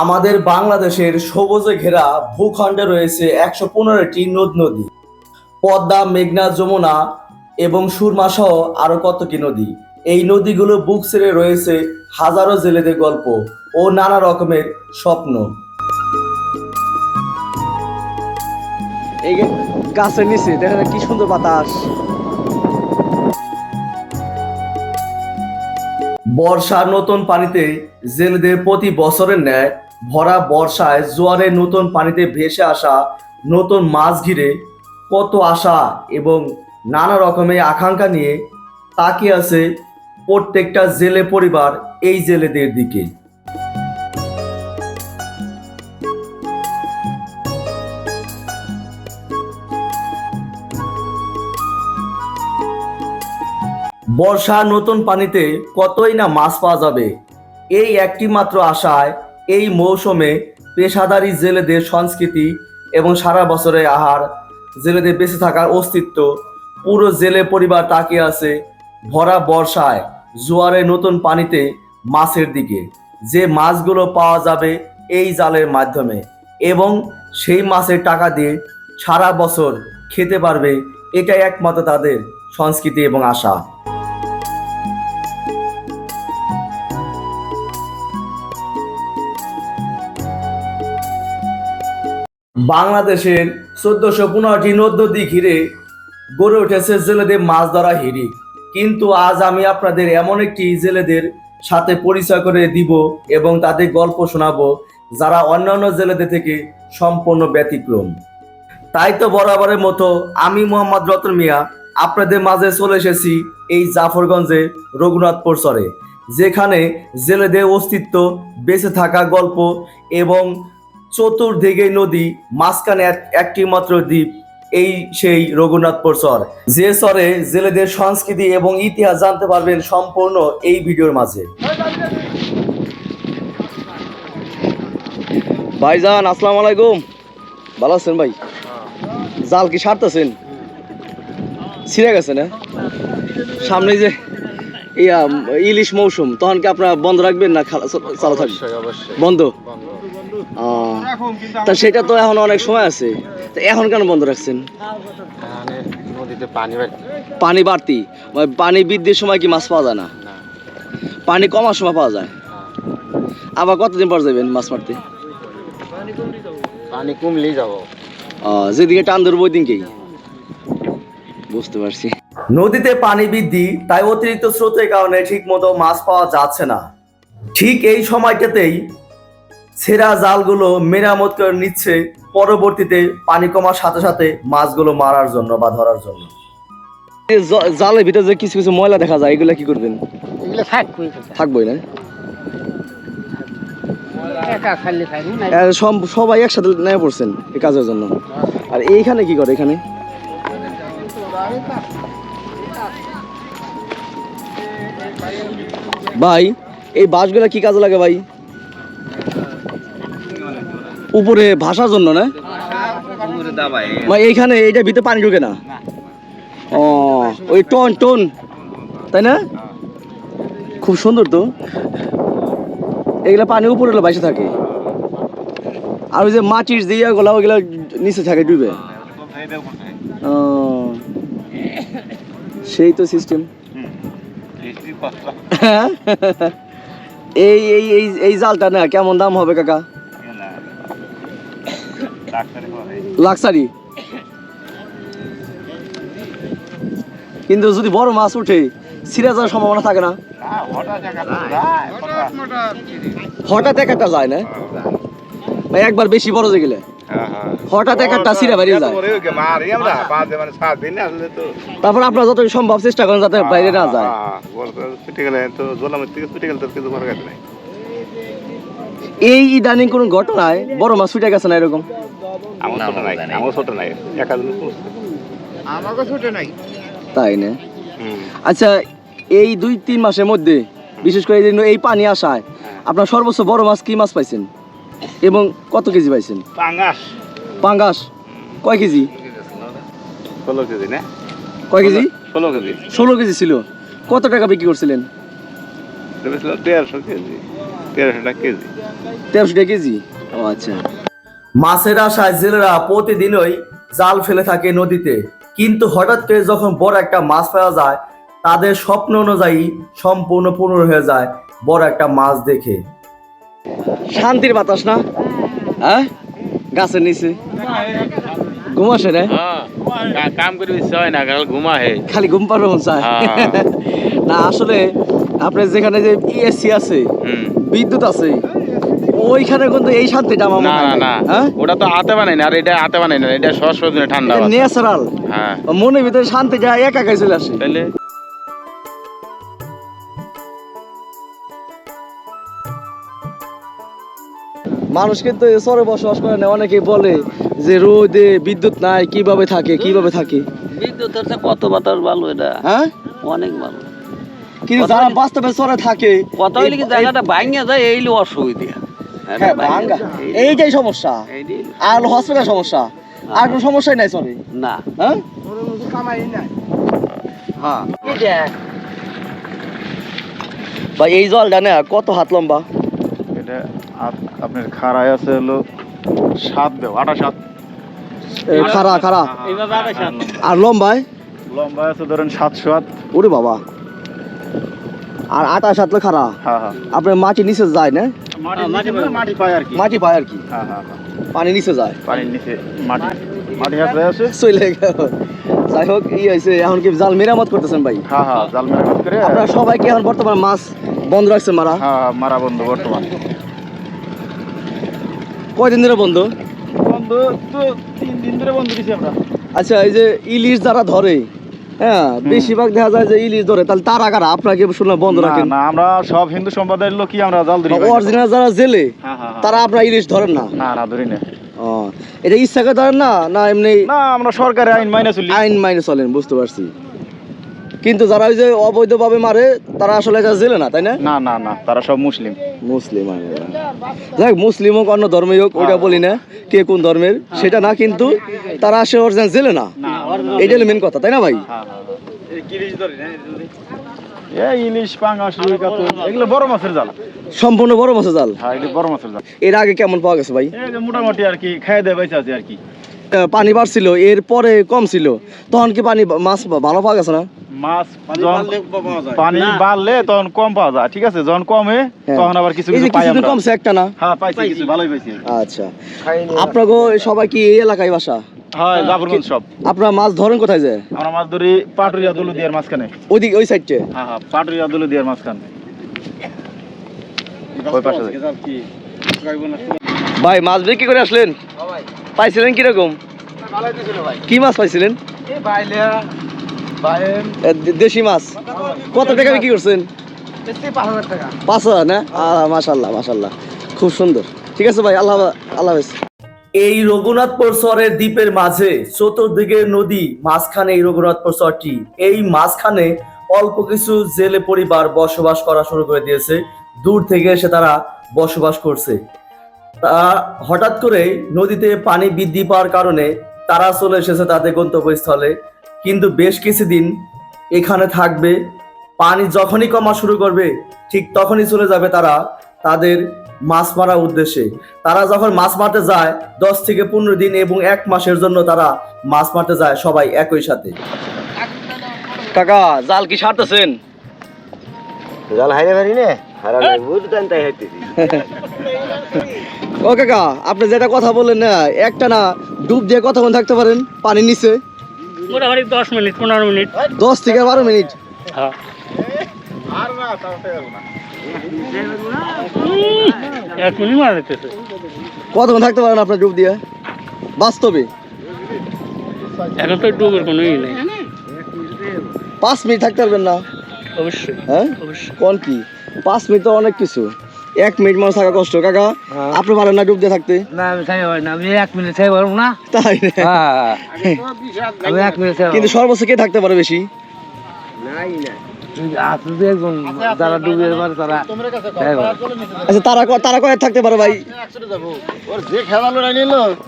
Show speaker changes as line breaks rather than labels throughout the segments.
আমাদের বাংলাদেশের সবুজে ঘেরা ভূখণ্ডে রয়েছে একশো পনেরোটি নদ নদী পদ্মা মেঘনা যমুনা এবং সুরমা সহ আরও কত কি নদী? এই নদীগুলো বুক ছেড়ে রয়েছে হাজারো জেলেদের গল্প ও নানা রকমের স্বপ্ন।
এই গাছের নিচে দেখেন কি সুন্দর বাতাস।
বর্ষার নতুন পানিতে জেলেদের প্রতি বছরের ন্যায় ভরা বর্ষায় জোয়ারে নতুন পানিতে ভেসে আসা নতুন মাছ ঘিরে কত আশা এবং নানা রকমের আকাঙ্ক্ষা নিয়ে তাকিয়ে আছে প্রত্যেকটা জেলে পরিবার এই জেলেদের দিকে। বর্ষা নতুন পানিতে কতই না মাছ পাওয়া যাবে, এই একটি মাত্র আশায় এই মৌসুমে পেশাদারি জেলেদের সংস্কৃতি এবং সারা বছরের আহার, জেলেদের বেঁচে থাকার অস্তিত্ব, পুরো জেলে পরিবার তাকিয়ে আছে ভরা বর্ষায় জোয়ারে নতুন পানিতে মাছের দিকে। যে মাছগুলো পাওয়া যাবে এই জালের মাধ্যমে এবং সেই মাছের টাকা দিয়ে সারা বছর খেতে পারবে, এটাই একমাত্র তাদের সংস্কৃতি এবং আশা। বাংলাদেশের চোদ্দশো পনেরোটি নদ ঘিরে গড়ে উঠেছে জেলেদের মাছ ধরা হিড়ি কিন্তু আজ আমি আপনাদের এমন একটি জেলেদের সাথে পরিচয় করে দিব এবং তাদের গল্প শোনাবো, যারা অন্যান্য জেলেদের থেকে সম্পূর্ণ ব্যতিক্রম। তাই তো বরাবরের মতো আমি মোহাম্মদ রতন মিয়া, আপনাদের মাঝে চলে এসেছি এই জাফরগঞ্জে রঘুনাথপুর চরে, যেখানে জেলেদের অস্তিত্ব বেঁচে থাকা গল্প এবং চতুর্দিকে নদী মাঝখানে একটি মাত্র দ্বীপ এই সেই রঘুনাথপুর চর যে চরে জেলেদের সংস্কৃতি এবং ইতিহাস জানতে পারবেন সম্পূর্ণ এই ভিডিওর মাঝে।
ভাইজান আসসালামু আলাইকুম। ভালো আছেন ভাই? জাল কি সারতেছেন? ছিঁড়ে গেছে না? সামনে যে ইয়া ইলিশ মৌসুম তখন কি আপনারা বন্ধ রাখবেন না চালু থাকবে? বন্ধ। তা সেটা তো এখন অনেক সময় আছে। তা এখন কেন বন্ধ রাখছেন?
নদীতে পানি
পানি বাড়তি? মানে পানি বৃদ্ধির সময় কি মাছ পাওয়া যায় না? পানি কমার সময় পাওয়া যায়।
হ্যাঁ।
আবার কতদিন পর যাবেন মাছ মারতে?
পানি কমলেই যাব।
যেদিকে টান ধরবো ওই দিনকেই বুঝতে পারছি।
নদীতে পানি বৃদ্ধি তাই অতিরিক্ত স্রোতের কারণে ঠিক মতো মাছ পাওয়া যাচ্ছে না। ঠিক এই সময়টাতেই ছেঁড়া জালগুলো মেরামত করে নিচ্ছে পরবর্তীতে পানি কমার সাথে সাথে মাছগুলো মারার জন্য বা ধরার জন্য।
জালের ভিতরে যে কিছু কিছু ময়লা দেখা যায় এগুলা কি করবেন?
এগুলো থাকবই
থাকবোই না? সবাই একসাথে নেমে পড়ছেন এই কাজের জন্য। আর এইখানে কি করে এখানে? ভাই এই বাঁশগুলা কি কাজে লাগে ভাই? উপরে ভাসার জন্য না? মানে এইখানে এইটা ভিতরে পানি ঢুকে না? ও ওই টন টন। তাই না? খুব সুন্দর তো। এগুলা পানি উপরে বাইসে থাকে। আর ওই যে মাটির যে ইয়েগুলো ওইগুলো নিচে থাকে ডুবে। ও, সেই তো সিস্টেম এই এই এই এই জালটা না কেমন দাম হবে কাকা? লাক্সারি? কিন্তু যদি বড় মাছ উঠে ছিঁড়ে যাওয়ার সম্ভাবনা থাকে না? হঠাৎ এক একটা যায় না? ভাই একবার বেশি বড় যে গেলে। হঠাৎ এক একটা ছিঁড়ে বেরিয়ে যায়। তারপর আপনারা যত সম্ভব চেষ্টা করেন যাতে বাইরে না যায়। এই ইদানিং কোন ঘটনায় বড় মাছ ছুটে গেছে না এরকম?
আমাকে ছোট নাই।
তাই না? আচ্ছা এই দুই তিন মাসের মধ্যে বিশেষ করে এই এই পানি আসায় আপনার সর্বোচ্চ বড় মাছ কি মাছ পাইছেন? এবং কত কেজি পাইছেন? পাঙ্গাস। কয় কেজি?
ষোলো কেজি না?
কয় কেজি?
ষোলো কেজি।
ষোলো কেজি ছিল। কত টাকা বিক্রি করছিলেন?
দেড়শো কেজি। তেরোশো টাকা কেজি।
তেরোশো টাকা কেজি? ও আচ্ছা।
মাছের আশায় জেলেরা প্রতিদিনই জাল ফেলে থাকে নদীতে। কিন্তু হঠাৎ করে যখন বড় একটা মাছ পাওয়া যায় তাদের স্বপ্ন অনুযায়ী সম্পূর্ণ পূর্ণ হয়ে যায় বড় একটা মাছ দেখে।
শান্তির বাতাস না? হ্যাঁ? গাছের নিচে। ঘুম আসে রে?
হ্যাঁ। কাম করে হয় না কাল ঘুমা হে
খালি ঘুম পারবে মন চায়
হ্যাঁ।
না আসলে আপনার যেখানে যে ইএসসি আছে বিদ্যুৎ আছে ওইখানে কিন্তু এই শান্তিটা আমার
না না না।
হ্যাঁ?
ওটা তো হাতে বানাই না আর এটা হাতে বানাই না এটা সজনে ঠান্ডা
ন্যাচারাল
হ্যাঁ।
মনের ভিতরে শান্তিটা একা একাই চলে আসে।
তাহলে
মানুষ কিন্তু শহরে বসবাস করে না অনেকে বলে যে রোদে বিদ্যুৎ নাই কীভাবে থাকে কীভাবে থাকে?
বিদ্যুতের কত বাতাস ভালো এটা?
হ্যাঁ?
অনেক ভালো।
কিন্তু যারা বাস্তবে শহরে থাকে
কথা হইলে কি জায়গাটা ভাঙিয়া যায় এইলে অসুবিধা।
হ্যাঁ ভাঙ্গা। এইটাই সমস্যা আর হসপিটাল সমস্যা আর কোনো সমস্যাই নাই সরি
না।
হ্যাঁ? হ্যাঁ। ভাই এই জলটা না কত হাত লম্বা?
এটা আপনার খাড়ায় আছে হলো সাত দেও আটা সাত
এ, খাড়া খাড়া। আর লম্বায়?
লম্বা আছে ধরেন সাতশো হাত।
ওরে বাবা। আর আটাশ হাত খাড়া।
হ্যাঁ হ্যাঁ।
আপনার মাটি নিচে যায় না?
মাটি মানে মাটি পায় আর কি।
মাটি পায় আর কি।
হ্যাঁ হ্যাঁ হ্যাঁ।
পানি নিচে যায়।
পানির নিচে মাটি মাটি হাতে আছে
চলে গেল। যাই হোক ই হয়েছে এখন কি জাল মেরামত করতেছেন ভাই?
হ্যাঁ হ্যাঁ জাল মেরামত করে
আপনারা সবাই কি এখন বর্তমানে মাছ বন্ধ রাখছেন মারা।
হ্যাঁ হ্যাঁ, মারা বন্ধ বর্তমান।
কয়দিন ধরে বন্ধ?
বন্ধ তো তিন দিন ধরে বন্ধ দিছি আমরা।
আচ্ছা এই যে ইলিশ যারা ধরে হ্যাঁ বেশিরভাগ দেখা যায় যে ইলিশ ধরে তাহলে তারা কারা আপনাকে শুনলাম বন্ধ রাখেন।
না আমরা সব হিন্দু সম্প্রদায়ের লোকই আমরা জাল ধরি
অরিজিনাল যারা জেলে
হ্যাঁ হ্যাঁ।
তারা আপনারা ইলিশ ধরেন না।
না না ধরি না।
এটা ইচ্ছা করে ধরেন না না এমনি
না আমরা সরকারের আইন মাইনে চলি।
আইন মাইনে চলেন বুঝতে পারছি। কিন্তু যারা ওই যে অবৈধভাবে মারে তারা আসলে এটা জেলে না তাই না?
না না না তারা সব মুসলিম।
মুসলিম আর। যাক মুসলিম হোক অন্য ধর্মই হোক ওইটা বলি না কে কোন ধর্মের সেটা না কিন্তু তারা আসে অরিজিনাল জেলে না। হলো মেন কথা তাই না ভাই? সম্পূর্ণ বড় মাছের জাল।
হ্যাঁ বড় মাছের জাল।
এর আগে কেমন পাওয়া গেছে ভাই?
মোটামুটি আর কি খাই দেয় আর কি।
পানি বাড়ছিল এর পরে কম ছিল। তখন কি পানি মাছ ভালো পাওয়া গেছে না?
মাছ পানি বাড়লে তখন কম পাওয়া যায় ঠিক আছে? যখন কমে
হ্যাঁ।
তখন আবার কিছু কিছু পাই
কিছুদিন
আমরা।
কমছে একটা না?
হ্যাঁ পাইছি কিছু ভালোই পাইছি।
আচ্ছা। আপনাকে সবাই কি এই এলাকায় বাসা?
হ্যাঁ জাফরগঞ্জ সব।
আপনারা মাছ ধরেন কোথায় যায়
আমরা মাছ ধরি পাটুরিয়া দলু মাঝখানে।
ওইদিক ওই সাইডে?
হ্যাঁ হ্যাঁ পাটুরিয়া দলু মাঝখানে। ওই পাশে
ভাই মাছ বিক্রি করে আসলেন? পাইছিলেন কীরকম? কি মাছ পাইছিলেন? দেশি মাছ। কত টাকা বিক্রি করছেন? পাঁচ হাজার, না? খুব সুন্দর। ঠিক আছে ভাই, আল্লাহ আল্লাহ
এই রঘুনাথপুর শহরের দ্বীপের মাঝে চতুর্দিকে নদী, মাঝখানে এই রঘুনাথপুর শহরটি। এই মাঝখানে অল্প কিছু জেলে পরিবার বসবাস করা শুরু করে দিয়েছে। দূর থেকে এসে তারা বসবাস করছে। হঠাৎ করে নদীতে পানি বৃদ্ধি পাওয়ার কারণে তারা চলে এসেছে তাদের গন্তব্যস্থলে। কিন্তু বেশ কিছুদিন এখানে থাকবে পানি যখনই কমা শুরু করবে ঠিক তখনই চলে যাবে তারা তাদের মাছ মারার উদ্দেশ্যে। তারা যখন মাছ মারতে যায় দশ থেকে পনেরো দিন এবং এক মাসের জন্য তারা মাছ মারতে যায় সবাই একই সাথে।
কাকা জাল কি সারতেছেন?
জাল হাইরে পারি না? হারালে বুঝতেন তাই হাইতেছি।
ও কাকা আপনি যেটা কথা বললেন না একটা না ডুব দিয়ে কতক্ষণ থাকতে পারেন? পানির নিচে?
মোটামুটি দশ মিনিট পনেরো মিনিট।
দশ থেকে বারো মিনিট?
মিনিট
কতক্ষণ থাকতে পারেন আপনার ডুব দিয়ে? বাস্তবে?
এখন তো ডুবের কোনো ই নেই।
পাঁচ মিনিট থাকতে পারবেন না?
অবশ্যই
হ্যাঁ?
অবশ্যই।
কোন কি? পাঁচ মিনিট তো অনেক কিছু। এক মিনিট মানুষ থাকা কষ্ট কাকা। আপনি পারেন না ডুবতে থাকতে?
না আমি চাই না। আমি এক মিনিট চাই পারব না।
তাই না?
আমি এক মিনিট
কিন্তু সর্বোচ্চ কে থাকতে পারে বেশি?
যারা ডুবে পারে তারা
আচ্ছা তারা তারা কয়েক থাকতে পারে ভাই?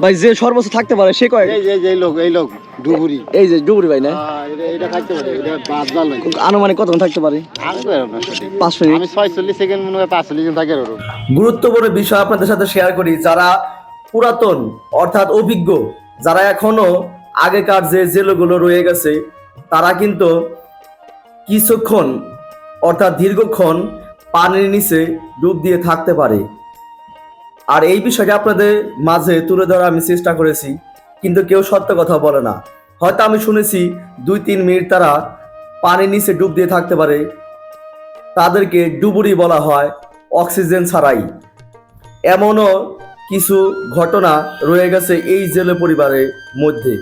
ভাই যে সর্বোচ্চ থাকতে পারে সে কয়েক?
এই লোক এই লোক ডুবুরি।
এই যে ডুবুরি ভাই না?
হ্যাঁ,
আনুমানিক কতক্ষণ থাকতে পারে?
মনে হয়
গুরুত্বপূর্ণ বিষয় আপনাদের সাথে শেয়ার করি যারা পুরাতন অর্থাৎ অভিজ্ঞ যারা এখনও আগেকার যে জেলগুলো রয়ে গেছে তারা কিন্তু কিছুক্ষণ, অর্থাৎ দীর্ঘক্ষণ পানির নিচে ডুব দিয়ে থাকতে পারে। আর এই বিষয়টা আপনাদের মাঝে তুলে ধরা আমি চেষ্টা করেছি, কিন্তু কেউ সত্য কথা বলে না। হয়তো আমি শুনেছি দুই তিন মিনিট তারা পানির নিচে ডুব দিয়ে থাকতে পারে। তাদেরকে ডুবুরি বলা হয় অক্সিজেন ছাড়াই। এমনও কিছু ঘটনা রয়ে গেছে এই জেলে পরিবারের মধ্যে।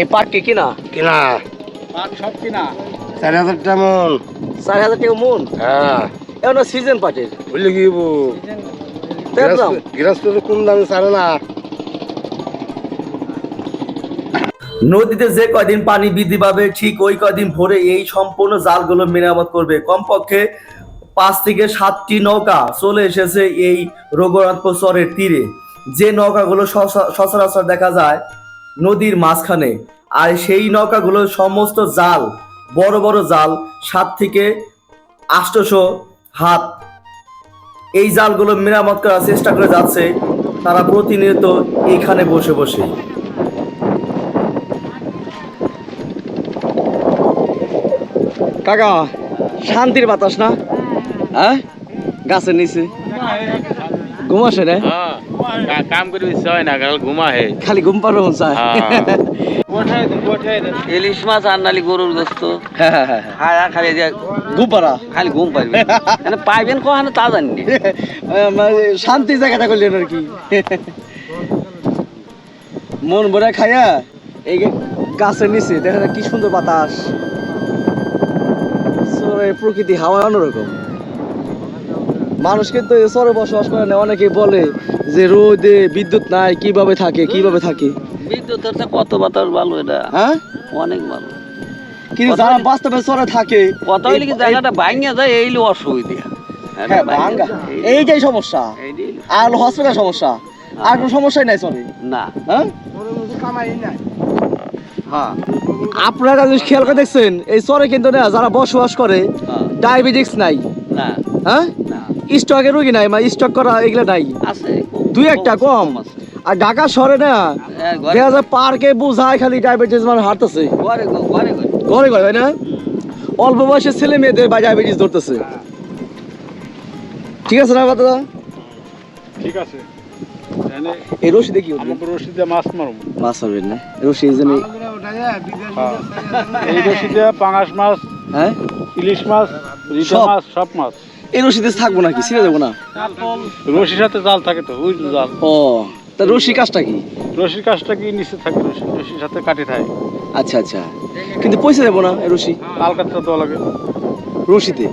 এই পাট কে কিনা?
কিনা।
সব কিনা।
চার হাজার তেমন
চার হাজার টাকা মন?
হ্যাঁ।
এখন সিজন পাটের
বুঝলে কি গৃহস্থ কোন দামে ছাড়ে না।
নদীতে যে কয়দিন পানি বৃদ্ধি পাবে ঠিক ওই কদিন ভোরে এই সম্পূর্ণ জালগুলো মেরামত করবে। কমপক্ষে পাঁচ থেকে সাতটি নৌকা চলে এসেছে এই রঘুনাথপুর চরের তীরে। যে নৌকাগুলো সচা- সচরাচর দেখা যায় নদীর মাঝখানে। আর সেই নৌকাগুলো সমস্ত জাল, বড় বড় জাল, সাত থেকে আষ্টশো হাত। এই জালগুলো মেরামত করার চেষ্টা করে যাচ্ছে তারা প্রতিনিয়ত এইখানে বসে বসে।
কাকা, শান্তির বাতাস না? হ্যাঁ? গাছের নিচে। ঘুম আসে না
হ্যাঁ কাম করে ইচ্ছা হয় না কাল ঘুমা হে
খালি ঘুম পারো মন চায়
ইলিশ মাছ আর নালি গরুর গোস্ত।
হ্যাঁ, হ্যাঁ, হ্যাঁ।
খালি যে
ঘুম পারা
খালি ঘুম পারবে মানে পাইবেন কখানে তা জানি
মানে শান্তি জায়গাটা করলেন আর কি। মন ভরে খাইয়া এই যে গাছের নিচে দেখা যায় কি সুন্দর বাতাস। প্রকৃতি হাওয়া অন্যরকম। মানুষ কিন্তু চরে বসবাস করে না অনেকে বলে যে রোদে বিদ্যুৎ নাই কীভাবে থাকে কীভাবে থাকে?
বিদ্যুতের কত বাতাস ভালো এটা?
হ্যাঁ?
অনেক ভালো।
কিন্তু যারা বাস্তবে চরে থাকে
কথা হইলে কি জায়গাটা ভাঙিয়া যায় এইলে অসুবিধা।
হ্যাঁ ভাঙ্গা এইটাই সমস্যা। আর হসপিটাল সমস্যা। আর কোনো সমস্যাই নাই চলে
না।
হ্যাঁ? হ্যাঁ। আপনারা যদি খেয়াল করে দেখছেন এই চরে কিন্তু না যারা বসবাস করে
হ্যাঁ,
ডায়াবেটিস নাই।
না।
হ্যাঁ?
না
স্টকের নাই মানে স্টক করা এগুলো নাই।
আছে।
দুই একটা কম। আর ঢাকা শহরে না
হ্যাঁ,
দেখা যায় পার্কে বুঝায় খালি ডায়াবেটিস মানে হাঁটতেছে।
ঘরে ঘরে
তাই না? অল্প বয়সের ছেলে মেয়েদের বা ডায়াবেটিস ধরতেছে। ঠিক আছে না কথা
ঠিক আছে।
এই রশি দেখি
আমাকে রশিদে মাছ মারব।
মাছ হবেন না। রশি এই জন্য
এই রশিদে পাঙাশ মাছ
হ্যাঁ?
ইলিশ মাছ রিটা মাছ সব মাছ।
এই রশিতে থাকব নাকি? ছিঁড়ে দেবো না?
রশির সাথে জাল থাকে তো ওই জাল।
ও তা রশি কাজটা কি?
রশির কাজটা কি নিচে থাকে রশি রশির সাথে কাটি থাকে।
আচ্ছা আচ্ছা। কিন্তু পয়সা দেবো না রশি?
আলকাতটা দেওয়া লাগে।
রশিতে?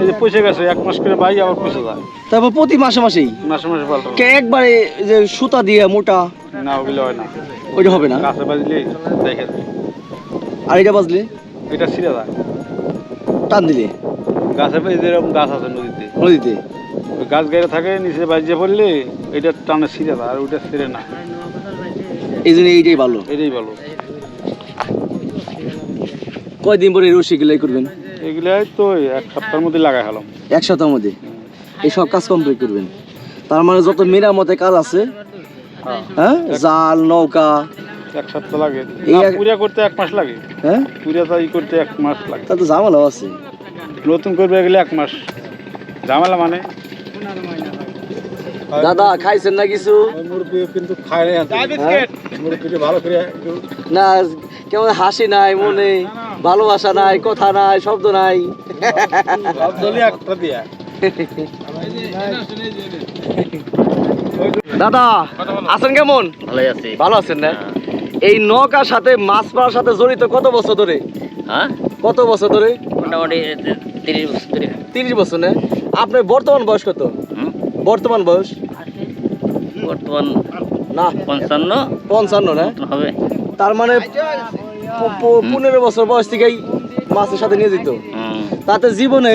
এই যে পয়সা গেছে এক মাস করে আবার পয়সা যায়।
তারপর প্রতি মাসে মাসেই?
মাসে মাসে পাল্টা
কে একবারে যে সুতা দিয়ে মোটা?
না ওগুলো হয় না।
ওইটা হবে না?
বাজলে দেখে।
আর এটা বাজলে?
এটা ছিঁড়ে যায়।
টান দিলে?
গাছে বাজে যেরকম গাছ আছে নদীতে।
নদীতে?
গাছ গাড়ি থাকে নিচে বাজিয়ে পড়লে এটা টানে ছিঁড়ে আর ওইটা ছিঁড়ে না।
এই জন্য এইটাই ভালো।
এটাই ভালো।
কয়দিন পরে রশি গুলাই করবেন?
এগুলাই তো এক সপ্তাহের মধ্যে লাগাই হলাম।
এক সপ্তাহের মধ্যে? এই সব কাজ কমপ্লিট করবেন। তার মানে যত মেরামতে কাজ আছে হ্যাঁ। জাল নৌকা।
এক সপ্তাহ লাগে। পুরিয়া করতে এক মাস লাগে।
হ্যাঁ?
পুরিয়াটা তাই করতে এক মাস লাগে।
তা তো ঝামেলাও আছে।
নতুন করবে গেলে এক মাস। ঝামেলা মানে?
দাদা খাইছেন না কিছু?
মুরগি কিন্তু খায়
হ্যাঁ? না কেমন হাসি নাই মনে ভালোবাসা নাই কথা নাই শব্দ নাই। দাদা আছেন কেমন?
ভালোই আছি।
ভালো আছেন না? এই নৌকার সাথে মাছ মারার সাথে জড়িত কত বছর ধরে?
হ্যাঁ?
কত বছর ধরে?
মোটামুটি তিরিশ বছর ধরে।
তিরিশ বছর না? আপনার বর্তমান বয়স কত? বর্তমান বয়স?
বর্তমান
না।
পঞ্চান্ন।
পঞ্চান্ন না?
হবে।
তার মানে পনেরো বছর বয়স থেকেই মাছের সাথে নিয়ে যেত। তাতে জীবনে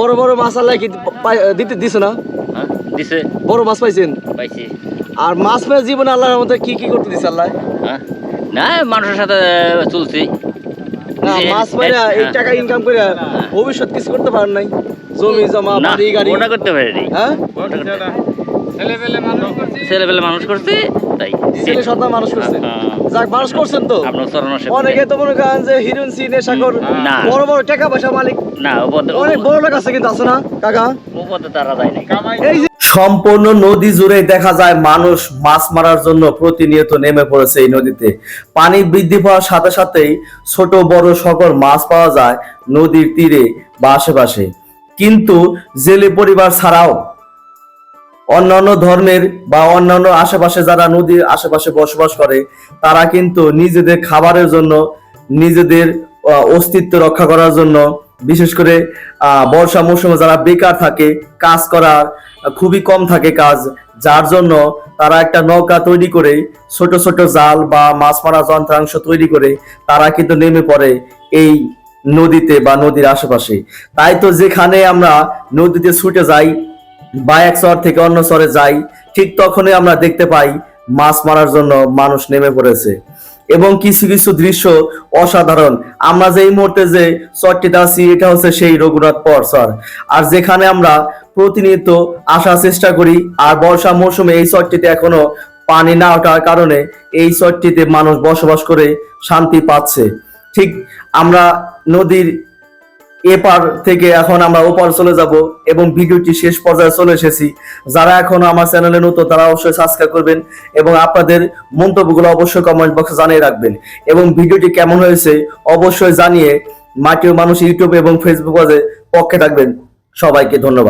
বড় বড় মাছ আল্লাহ কি দিতে দিছে না?
হ্যাঁ? দিছে।
বড় মাছ পাইছেন?
পাইছি।
আর মাছ পেয়ে জীবনে আল্লাহর মধ্যে কি কি করতে দিছে আল্লাহ?
হ্যাঁ? না মানুষের সাথে চলছি।
না মাছ মেরে এই
হ্যাঁ।
টাকা ইনকাম করে ভবিষ্যৎ কিছু করতে পারেন নাই। জমি জমা বাড়ি গাড়ি।
ওটা করতে পারিনি।
হ্যাঁ?
ছেলেবেলে মানুষ করছি। তাই।
ছেলে সন্তান মানুষ করছেন
হ্যাঁ।
যাক মানুষ করছেন তো। অনেকে তো মনে করেন যে হিরোইন সি নেশাখোর
না।
বড় বড় টাকা পয়সা মালিক।
না
অনেক বড় লোক আছে কিন্তু আছে না কাকা?
তারা যায় নাই।
এই
সম্পূর্ণ নদী জুড়ে দেখা যায় মানুষ মাছ মারার জন্য প্রতিনিয়ত নেমে পড়েছে এই নদীতে। পানি বৃদ্ধি পাওয়ার সাথে সাথেই ছোট বড় সকল মাছ পাওয়া যায় নদীর তীরে বা আশেপাশে। কিন্তু জেলে পরিবার ছাড়াও অন্যান্য ধর্মের বা অন্যান্য আশেপাশে যারা নদীর আশেপাশে বসবাস করে, তারা কিন্তু নিজেদের খাবারের জন্য, নিজেদের অস্তিত্ব রক্ষা করার জন্য, বিশেষ করে বর্ষা মৌসুমে যারা বেকার থাকে, কাজ করার খুবই কম থাকে কাজ, যার জন্য তারা একটা নৌকা তৈরি করে, ছোট ছোট জাল বা মাছ মারা যন্ত্রাংশ তৈরি করে তারা কিন্তু নেমে পড়ে এই নদীতে বা নদীর আশেপাশে। তাই তো যেখানে আমরা নদীতে ছুটে যাই বা এক শহর থেকে অন্য শহরে যাই, ঠিক তখনই আমরা দেখতে পাই মাছ মারার জন্য মানুষ নেমে পড়েছে। এবং কিছু কিছু দৃশ্য অসাধারণ। আমরা যে মুহূর্তে যে চরটিতে আছি, এটা হচ্ছে সেই রঘুনাথ পর সর আর যেখানে আমরা প্রতিনিয়ত আসার চেষ্টা করি, আর বর্ষা মৌসুমে এই চরটিতে এখনও পানি না ওঠার কারণে এই চরটিতে মানুষ বসবাস করে শান্তি পাচ্ছে। ঠিক আমরা নদীর এপার থেকে এখন আমরা ওপার চলে যাব এবং ভিডিওটি শেষ পর্যায়ে চলে এসেছি। যারা এখনও আমার চ্যানেলে নতুন, তারা অবশ্যই সাবস্ক্রাইব করবেন এবং আপনাদের মন্তব্যগুলো অবশ্যই কমেন্ট বক্সে জানিয়ে রাখবেন। এবং ভিডিওটি কেমন হয়েছে অবশ্যই জানিয়ে মাটির মানুষ ইউটিউব এবং ফেসবুক পক্ষে থাকবেন। সবাইকে ধন্যবাদ।